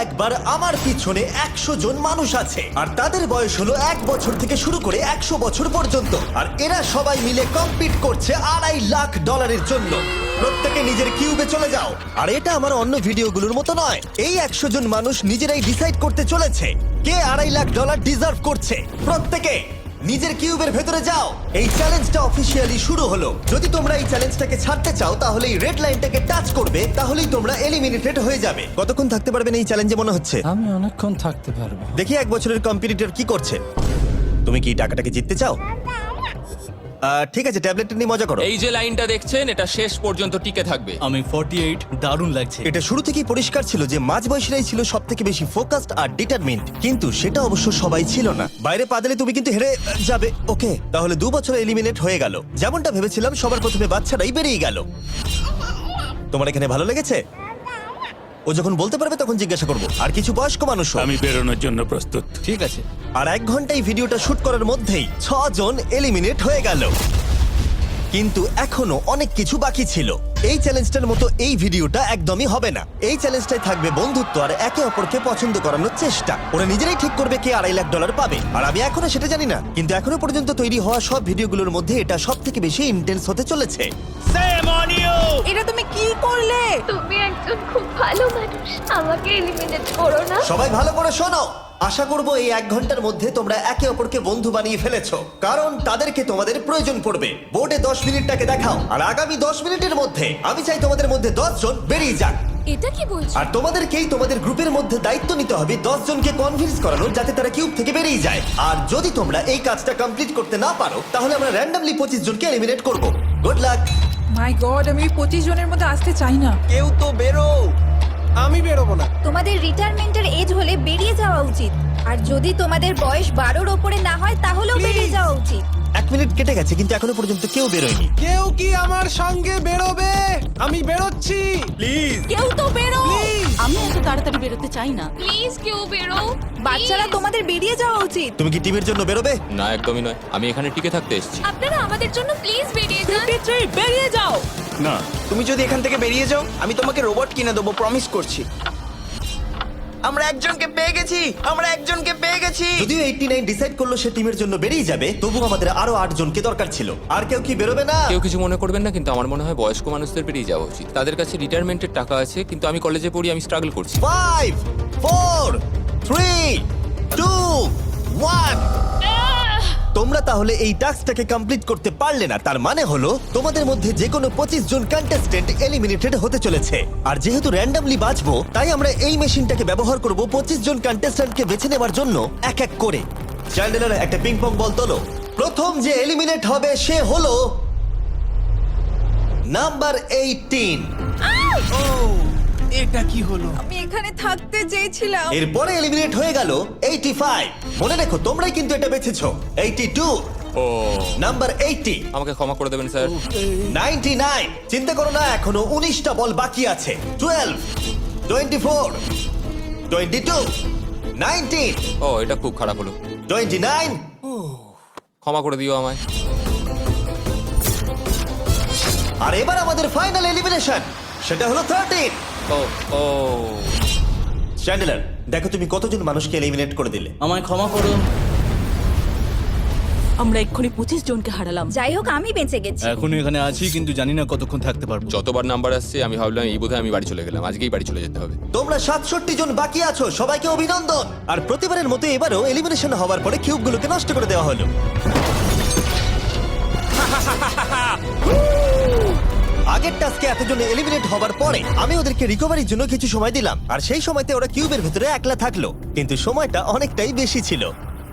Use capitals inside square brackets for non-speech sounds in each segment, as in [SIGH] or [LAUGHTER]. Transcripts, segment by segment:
একবার আমার পিছনে একশো জন মানুষ আছে। আর তাদের বয়স হলো এক বছর থেকে শুরু করে একশো বছর পর্যন্ত। আর এরা সবাই মিলে কম্পিট করছে আড়াই লাখ ডলারের জন্য। প্রত্যেকে নিজের কিউবে চলে যাও। আর এটা আমার অন্য ভিডিওগুলোর মতো নয়। এই একশো জন মানুষ নিজেরাই ডিসাইড করতে চলেছে। কে আড়াই লাখ ডলার ডিজার্ভ করছে? প্রত্যেকে। নিজের কিউবের ভেতরে যাও। এই চ্যালেঞ্জটা অফিসিয়ালি শুরু হলো। যদি তোমরা এই চ্যালেঞ্জটাকে ছাড়তে চাও তাহলে এই রেড লাইনটাকে টাচ করবে তাহলেই তোমরা এলিমিনেটেড হয়ে যাবে। কতক্ষণ থাকতে পারবেন এই চ্যালেঞ্জে মনে হচ্ছে? আমি অনেকক্ষণ থাকতে পারব। দেখি এক বছরের কম্পিটিটর কি করছে। তুমি কি টাকাটাকে জিততে চাও? আহ, ঠিক আছে ট্যাবলেটটা নিয়ে মজা করো। এই যে লাইনটা দেখছেন এটা শেষ পর্যন্ত টিকে থাকবে। আমি 48 দারুণ লাগছে। এটা শুরু থেকেই পরিষ্কার ছিল যে মাঝবয়সীরাই ছিল সব থেকে বেশি ফোকাসড আর ডিটারমিন্ড কিন্তু সেটা অবশ্য সবাই ছিল না। বাইরে পা দিলে তুমি কিন্তু হেরে আহ, যাবে। ওকে তাহলে দু বছর এলিমিনেট হয়ে গেল। যেমনটা ভেবেছিলাম সবার প্রথমে বাচ্চারাই বেরিয়ে গেল। তোমার এখানে ভালো লেগেছে? ও যখন বলতে পারবে তখন জিজ্ঞাসা করব। আর কিছু বয়স্ক মানুষ আমি বেরোনোর জন্য প্রস্তুত। ঠিক আছে। আর এক ঘন্টায় ভিডিওটা শুট করার মধ্যেই ছজন এলিমিনেট হয়ে গেল। কিন্তু এখনও অনেক কিছু বাকি ছিল। এই চ্যালেঞ্জটার মতো এই ভিডিওটা একদমই হবে না। এই চ্যালেঞ্জটাই থাকবে বন্ধুত্ব আর একে অপরকে পছন্দ করানোর চেষ্টা। ওরা নিজেরাই ঠিক করবে কে আড়াই লাখ ডলার পাবে। আর আমি এখনও সেটা জানি না। কিন্তু এখনও পর্যন্ত তৈরি হওয়া সব ভিডিওগুলোর মধ্যে এটা সব থেকে বেশি ইন্টেন্স হতে চলেছে। ভালো মানুষ আমাকে এলিমিনেট করো না। সবাই ভালো করে শোনো। আশা করব এই এক ঘণ্টার মধ্যে তোমরা একে অপরকে বন্ধু বানিয়ে ফেলেছো। কারণ তাদেরকে তোমাদের প্রয়োজন পড়বে। বোর্ডে দশ মিনিটটাকে দেখাও। আর আগামী দশ মিনিটের মধ্যে আমি চাই তোমাদের মধ্যে দশ জন বেরিয়ে যাক। এটা কি বলছো? আর তোমাদেরকেই তোমাদের গ্রুপের মধ্যে দায়িত্ব নিতে হবে দশ জনকে কনভিন্স করানো যাতে তারা কিউব থেকে বেরিয়ে যায়। আর যদি তোমরা এই কাজটা কমপ্লিট করতে না পারো তাহলে আমরা র্যান্ডমলি পঁচিশ জনকে এলিমিনেট করব। গুড লাক মাই গড আমি পঁচিশ জনের মধ্যে আসতে চাই না। কেউ তো বেরো আমি বেরোবো না। তোমাদের রিটায়ারমেন্টের এজ হলে বেরিয়ে যাওয়া উচিত। আর যদি তোমাদের বয়স বারোর ওপরে না হয় তাহলেও বেরিয়ে যাওয়া উচিত। এক মিনিট কেটে গেছে কিন্তু এখনও পর্যন্ত কেউ বেরোয়নি। কেউ কি আমার সঙ্গে বেরোবে? আমি বেরোচ্ছি। প্লিজ কেউ তো বেরো! আমি এত তাড়াতাড়ি বেরোতে চাই না। প্লিজ কেউ বেরো। বাচ্চারা তোমাদের বেরিয়ে যাওয়া উচিত। তুমি কি টিমের জন্য বেরোবে? না একদমই নয়। আমি এখানে টিকে থাকতে এসেছি। আপনারা আমাদের জন্য প্লিজ বেরিয়ে যান। বেরিয়ে যাও! না। তুমি যদি এখান থেকে বেরিয়ে যাও আমি তোমাকে রোবট কিনে দেবো প্রমিস করছি। আমরা একজনকে পেয়ে গেছি! আমরা একজনকে পেয়ে গেছি! যদিও এইটি নাইন ডিসাইড করল সে টিমের জন্য বেরিয়ে যাবে তবু আমাদের আরও আট জনকে দরকার ছিল। আর কেউ কি বেরোবে না? কেউ কিছু মনে করবেন না কিন্তু আমার মনে হয় বয়স্ক মানুষদের বেরিয়ে যাওয়া উচিত। তাদের কাছে রিটায়ারমেন্টের টাকা আছে কিন্তু আমি কলেজে পড়ি আমি স্ট্রাগল করছি। Five four three two one তোমরা তাহলে এই টাস্কটাকে কমপ্লিট করতে পারলে না। তার মানে হলো তোমাদের মধ্যে যে কোনো পঁচিশ জন কন্টেস্টেন্ট এলিমিনেটেড হতে চলেছে। আর যেহেতু র্যান্ডামলি বাঁচবো তাই আমরা এই মেশিনটাকে ব্যবহার করব পঁচিশ জন কন্টেস্ট্যান্টকে বেছে নেওয়ার জন্য এক এক করে। চ্যান্ডেলার একটা পিং পং বল তোলো। প্রথম যে এলিমিনেট হবে সে হলো নাম্বার এইটিন এটা কি হলো? আমি এখানে থাকতে চেয়েছিলাম। এরপরে এলিমিনেট হয়ে গেল 85 মনে রেখো তোমরাই কিন্তু এটা বেছেছো। 82 ও। নাম্বার 80 আমাকে ক্ষমা করে দেবেন স্যার। 99 চিন্তা করো না এখনও 19টা বল বাকি আছে। 12 24 22 19 ও এটা খুব খারাপ হলো। 29 ক্ষমা করে দিও আমায়। আর এবার আমাদের ফাইনাল এলিমিনেশন সেটা হলো 13 ও ও চ্যান্ডেলার দেখো তুমি কতজন মানুষকে এলিমিনেট করে দিলে। আমায় ক্ষমা করো। আমরা এক্ষুনি পঁচিশ জনকে হারালাম। যাই হোক আমি বেঁচে গেছি। এখনও এখানে আছি কিন্তু জানি না কতক্ষণ থাকতে পারব। যতবার নাম্বার আসছে আমি ভাবলাম এই বোধহয় আমি বাড়ি চলে গেলাম। আজকেই বাড়ি চলে যেতে হবে। তোমরা সাতষট্টি জন বাকি আছো সবাইকে অভিনন্দন। আর প্রতিবারের মতো এবারও এলিমিনেশন হওয়ার পরে কিউবগুলোকে নষ্ট করে দেওয়া হলো। [LAUGHS] আগের টাস্কে এতজন এলিমিনেট হবার পরে আমি ওদেরকে রিকভারির জন্য কিছু সময় দিলাম। আর সেই সময়তে ওরা কিউবের ভিতরে একলা থাকল। কিন্তু সময়টা অনেকটাই বেশি ছিল।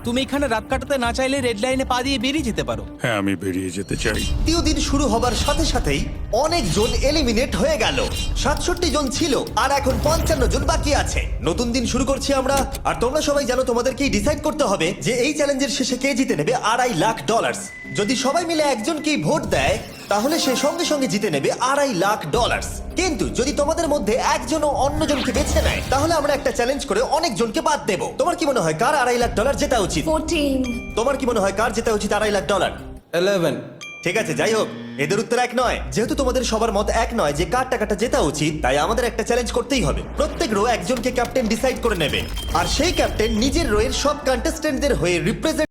তুমি এখানে রাত কাটাতে না চাইলে রেড লাইনে পা দিয়ে বেরিয়ে যেতে পারো। হ্যাঁ আমি বেরিয়ে যেতে চাই। তৃতীয় দিন শুরু হবার সাথে সাথেই অনেকজন এলিমিনেট হয়ে গেল। সাতষট্টি জন ছিল আর এখন পঞ্চান্ন জন বাকি আছে। নতুন দিন শুরু করছি আমরা আর তোমরা সবাই জানো তোমাদেরকেই ডিসাইড করতে হবে যে এই চ্যালেঞ্জের শেষে কে জিতে নেবে আড়াই লাখ ডলার যদি সবাই মিলে একজনকেই ভোট দেয় তাহলে সে সঙ্গে সঙ্গে জিতে নেবে আড়াই লাখ ডলার কিন্তু যদি তোমাদের মধ্যে একজন একজনও অন্যজনকে বেছে নেয় তাহলে আমরা একটা চ্যালেঞ্জ করে অনেকজনকে বাদ দেব। তোমার কি মনে হয় কার আড়াই লাখ ডলার জেতা উচিত? ফোরটিন তোমার কি মনে হয় কার জেতা উচিত আড়াই লাখ ডলার ইলেভেন ঠিক আছে যাই হোক এদের উত্তর এক নয়। যেহেতু তোমাদের সবার মত এক নয় যে কার টাকাটা জেতা উচিত তাই আমাদের একটা চ্যালেঞ্জ করতেই হবে। প্রত্যেক রো একজনকে ক্যাপ্টেন ডিসাইড করে নেবে। আর সেই ক্যাপ্টেন নিজের রোয়ের সব কন্টেস্টেন্টদের হয়ে রিপ্রেজেন্ট